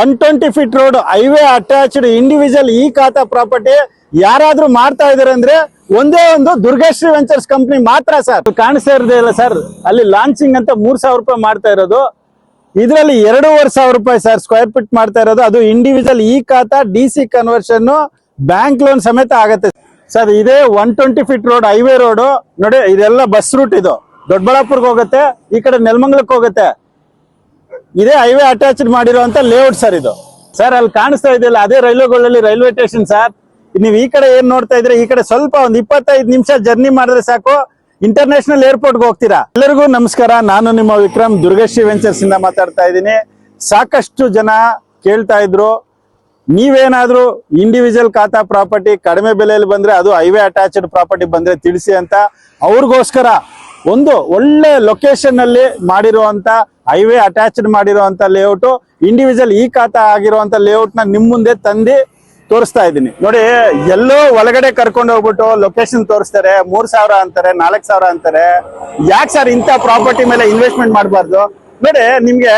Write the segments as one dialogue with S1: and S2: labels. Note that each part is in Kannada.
S1: One twenty feet road highway attached individual E khata property ಯಾರಾದ್ರೂ ಮಾಡ್ತಾ ಇದಾರೆ ಅಂದ್ರೆ ಒಂದೇ ಒಂದು ದುರ್ಗಶ್ರೀ ವೆಂಚರ್ಸ್ ಕಂಪ್ನಿ ಮಾತ್ರ ಸರ್ ಕಾಣಿಸ್ತಾ ಇರದೇ ಇಲ್ಲ ಸರ್ ಅಲ್ಲಿ ಲಾಂಚಿಂಗ್ ಅಂತ ಮೂರ್ ಸಾವಿರ ರೂಪಾಯಿ ಮಾಡ್ತಾ ಇರೋದು. ಇದರಲ್ಲಿ ಎರಡೂವರೆ ಸಾವಿರ ರೂಪಾಯಿ ಸರ್ ಸ್ಕ್ವೇರ್ ಫೀಟ್ ಮಾಡ್ತಾ ಇರೋದು. ಅದು individual E khata D C conversion bank loan ಸಮೇತ ಆಗತ್ತೆ. ಸರ್ ಇದೇ one twenty feet road highway road ನೋಡಿ, ಇದೆಲ್ಲ ಬಸ್ ರೂಟ್ ಇದು. ದೊಡ್ಡಬಳ್ಳಾಪುರಕ್ಕೆ ಹೋಗುತ್ತೆ. ಈ ಕಡೆ ನೆಲಮಂಗಲಕ್ಕೆ ಹೋಗುತ್ತೆ. ಇದೇ ಹೈವೇ ಅಟ್ಯಾಚ್ಡ್ ಮಾಡಿರುವಂತ ಲೇಔಟ್ ಸರ್ ಇದು. ಸರ್ ಅಲ್ಲಿ ಕಾಣಿಸ್ತಾ ಇದೆಯಲ್ಲ ಅದೇ ರೈಲ್ವೆಗಳಲ್ಲಿ ರೈಲ್ವೆ ಸ್ಟೇಷನ್ ಸರ್ ನೀವು ಈ ಕಡೆ ಏನ್ ನೋಡ್ತಾ ಇದ್ರೆ ಈ ಕಡೆ ಸ್ವಲ್ಪ ಒಂದ್ ಇಪ್ಪತ್ತೈದು ನಿಮಿಷ ಜರ್ನಿ ಮಾಡಿದ್ರೆ ಸಾಕು. ಇಂಟರ್ನ್ಯಾಷನಲ್ ಏರ್ಪೋರ್ಟ್ ಹೋಗ್ತೀರಾ? ಎಲ್ಲರಿಗೂ ನಮಸ್ಕಾರ. ನಾನು ನಿಮ್ಮ ವಿಕ್ರಮ್ ದುರ್ಗಶ್ರೀ ವೆಂಚರ್ಸ್ ಇಂದ ಮಾತಾಡ್ತಾ ಇದ್ದೀನಿ. ಸಾಕಷ್ಟು ಜನ ಕೇಳ್ತಾ ಇದ್ರು. ನೀವೇನಾದ್ರೂ ಇಂಡಿವಿಜುವಲ್ ಖಾತಾ ಪ್ರಾಪರ್ಟಿ ಕಡಿಮೆ ಬೆಲೆಯಲ್ಲಿ ಬಂದ್ರೆ ಅದು ಹೈವೇ ಅಟ್ಯಾಚ್ಡ್ ಪ್ರಾಪರ್ಟಿ ಬಂದ್ರೆ ತಿಳಿಸಿ ಅಂತ. ಅವ್ರಿಗೋಸ್ಕರ ಒಂದು ಒಳ್ಳೆ ಲೊಕೇಶನ್ ಅಲ್ಲಿ ಮಾಡಿರುವಂತ ಹೈವೇ ಅಟ್ಯಾಚ್ಡ್ ಮಾಡಿರುವಂತ ಲೇಔಟ್ ಇಂಡಿವಿಜುವಲ್ ಈ ಖಾತಾ ಆಗಿರುವಂತ ಲೇಔಟ್ನ ನಿಮ್ ಮುಂದೆ ತಂದಿ ತೋರಿಸ್ತಾ ಇದ್ದೀನಿ. ನೋಡಿ, ಎಲ್ಲೋ ಒಳಗಡೆ ಕರ್ಕೊಂಡು ಹೋಗ್ಬಿಟ್ಟು ಲೊಕೇಶನ್ ತೋರಿಸ್ತಾರೆ, ಮೂರ್ ಸಾವಿರ ಅಂತಾರೆ, ನಾಲ್ಕ್ ಸಾವಿರ ಅಂತಾರೆ. ಯಾಕೆ ಸರ್ ಇಂಥ ಪ್ರಾಪರ್ಟಿ ಮೇಲೆ ಇನ್ವೆಸ್ಟ್ಮೆಂಟ್ ಮಾಡಬಾರ್ದು? ನೋಡಿ, ನಿಮ್ಗೆ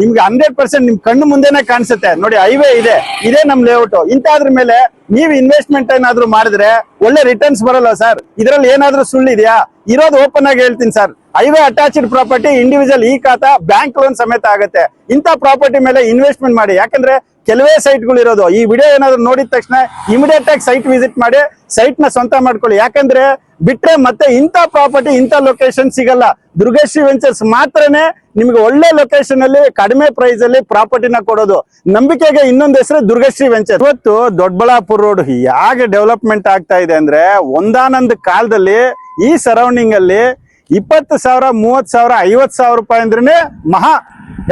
S1: ನಿಮ್ಗೆ ಹಂಡ್ರೆಡ್ ಪರ್ಸೆಂಟ್ ನಿಮ್ ಕಣ್ಣು ಮುಂದೆನೆ ಕಾಣಿಸುತ್ತೆ. ನೋಡಿ ಹೈವೇ ಇದೆ, ಇದೇ ನಮ್ ಲೇಔಟ್ ಇಂಥದ್ರ ಮೇಲೆ ನೀವು ಇನ್ವೆಸ್ಟ್ಮೆಂಟ್ ಏನಾದ್ರು ಮಾಡಿದ್ರೆ ಒಳ್ಳೆ ರಿಟರ್ನ್ಸ್ ಬರಲ್ಲ ಸರ್ ಇದ್ರಲ್ಲಿ ಏನಾದ್ರೂ ಸುಳ್ಳಿದೆಯಾ? ಇರೋದು ಓಪನ್ ಆಗಿ ಹೇಳ್ತೀನಿ sir highway attached property individual E khata bank loan ಸಮೇತ ಆಗುತ್ತೆ. ಇಂಥ ಪ್ರಾಪರ್ಟಿ ಮೇಲೆ ಇನ್ವೆಸ್ಟ್ಮೆಂಟ್ ಮಾಡಿ. ಯಾಕಂದ್ರೆ ಕೆಲವೇ ಸೈಟ್ಗಳು ಇರೋದು. ಈ ವಿಡಿಯೋ ಏನಾದ್ರು ನೋಡಿದ ತಕ್ಷಣ ಇಮಿಡಿಯೇಟ್ ಆಗಿ ಸೈಟ್ ವಿಸಿಟ್ ಮಾಡಿ ಸೈಟ್ನ ಸ್ವಂತ ಮಾಡ್ಕೊಳ್ಳಿ. ಯಾಕಂದ್ರೆ ಬಿಟ್ರೆ ಮತ್ತೆ ಇಂಥ ಪ್ರಾಪರ್ಟಿ ಇಂಥ ಲೊಕೇಶನ್ ಸಿಗಲ್ಲ. ದುರ್ಗಶ್ರೀ ವೆಂಚರ್ಸ್ ಮಾತ್ರನೇ ನಿಮ್ಗೆ ಒಳ್ಳೆ ಲೊಕೇಶನ್ ಅಲ್ಲಿ, ಕಡಿಮೆ ಪ್ರೈಸ್ ಅಲ್ಲಿ ಪ್ರಾಪರ್ಟಿನ ಕೊಡೋದು. ನಂಬಿಕೆಗೆ ಇನ್ನೊಂದು ಹೆಸರು ದುರ್ಗಶ್ರೀ ವೆಂಚರ್ ಇವತ್ತು ದೊಡ್ಡಬಳ್ಳಾಪುರ ರೋಡ್ ಹೇಗೆ ಡೆವಲಪ್ಮೆಂಟ್ ಆಗ್ತಾ ಇದೆ ಅಂದ್ರೆ ಒಂದಾನೊಂದು ಕಾಲದಲ್ಲಿ ಈ ಸರೌಂಡಿಂಗ್ ಅಲ್ಲಿ ಇಪ್ಪತ್ತು ಸಾವಿರ ಮೂವತ್ ಸಾವಿರ ಐವತ್ ಸಾವಿರ ರೂಪಾಯಿ ಅಂದ್ರೆ ಮಹಾ.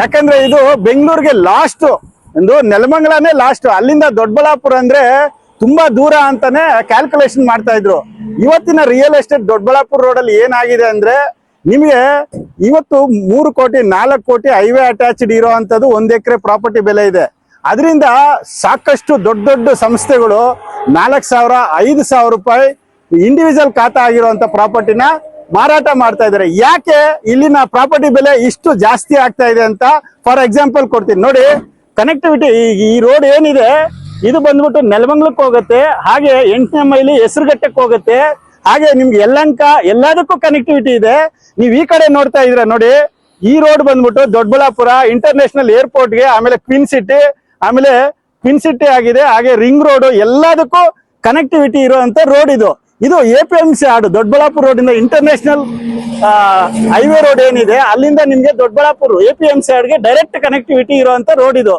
S1: ಯಾಕಂದ್ರೆ ಇದು ಬೆಂಗಳೂರಿಗೆ ಲಾಸ್ಟ್ ಒಂದು ನೆಲಮಂಗಲನೇ ಲಾಸ್ಟ್ ಅಲ್ಲಿಂದ ದೊಡ್ಡಬಳ್ಳಾಪುರ ಅಂದ್ರೆ ತುಂಬಾ ದೂರ ಅಂತಾನೆ ಕ್ಯಾಲ್ಕುಲೇಷನ್ ಮಾಡ್ತಾ ಇದ್ರು. ಇವತ್ತಿನ ರಿಯಲ್ ಎಸ್ಟೇಟ್ ದೊಡ್ಡಬಳ್ಳಾಪುರ ರೋಡ್ ಅಲ್ಲಿ ಏನಾಗಿದೆ ಅಂದ್ರೆ ನಿಮಗೆ ಇವತ್ತು ಮೂರು ಕೋಟಿ, ನಾಲ್ಕು ಕೋಟಿ ಹೈವೇ ಅಟ್ಯಾಚ್ಡ್ ಇರೋ ಅಂತದ್ದು ಒಂದ್ ಎಕರೆ ಪ್ರಾಪರ್ಟಿ ಬೆಲೆ ಇದೆ. ಅದರಿಂದ ಸಾಕಷ್ಟು ದೊಡ್ಡ ದೊಡ್ಡ ಸಂಸ್ಥೆಗಳು ನಾಲ್ಕು ಸಾವಿರ, ಐದು ಸಾವಿರ ರೂಪಾಯಿ ಇಂಡಿವಿಜುವಲ್ ಖಾತಾ ಆಗಿರುವಂತ ಪ್ರಾಪರ್ಟಿನ ಮಾರಾಟ ಮಾಡ್ತಾ ಇದ್ದಾರೆ. ಯಾಕೆ ಇಲ್ಲಿನ ಪ್ರಾಪರ್ಟಿ ಬೆಲೆ ಇಷ್ಟು ಜಾಸ್ತಿ ಆಗ್ತಾ ಇದೆ ಅಂತ ಫಾರ್ ಎಕ್ಸಾಂಪಲ್ ಕೊಡ್ತೀನಿ. ನೋಡಿ ಕನೆಕ್ಟಿವಿಟಿ ಈ ರೋಡ್ ಏನಿದೆ, ಇದು ಬಂದ್ಬಿಟ್ಟು ನೆಲಮಂಗ್ಲಕ್ಕೆ ಹೋಗುತ್ತೆ, ಹಾಗೆ ಎಂಟನೇ ಮೈಲಿ ಹೆಸರುಘಟ್ಟಕ್ಕೆ ಹೋಗುತ್ತೆ, ಹಾಗೆ ನಿಮ್ಗೆ ಎಲ್ಲಂಕ ಎಲ್ಲದಕ್ಕೂ ಕನೆಕ್ಟಿವಿಟಿ ಇದೆ. ನೀವು ಈ ಕಡೆ ನೋಡ್ತಾ ಇದ್ರೆ ನೋಡಿ, ಈ ರೋಡ್ ಬಂದ್ಬಿಟ್ಟು ದೊಡ್ಡಬಳ್ಳಾಪುರ ಇಂಟರ್ನ್ಯಾಷನಲ್ ಏರ್ಪೋರ್ಟ್ಗೆ ಆಮೇಲೆ ಕ್ವೀನ್ ಸಿಟಿ ಆಮೇಲೆ ಪಿನ್ ಸಿಟಿ ಆಗಿದೆ, ಹಾಗೆ ರಿಂಗ್ ರೋಡ್, ಎಲ್ಲದಕ್ಕೂ ಕನೆಕ್ಟಿವಿಟಿ ಇರುವಂತ ರೋಡ್ ಇದು. ಇದು A P M C yard, Doddaballapur road ಇಂದ ಇಂಟರ್ನ್ಯಾಷನಲ್ ಹೈವೇ ರೋಡ್ ಏನಿದೆ, ಅಲ್ಲಿಂದ ನಿಮ್ಗೆ Doddaballapur A P M C ಆಡ್ಗೆ direct connectivity ಇರುವಂತ ರೋಡ್ ಇದು.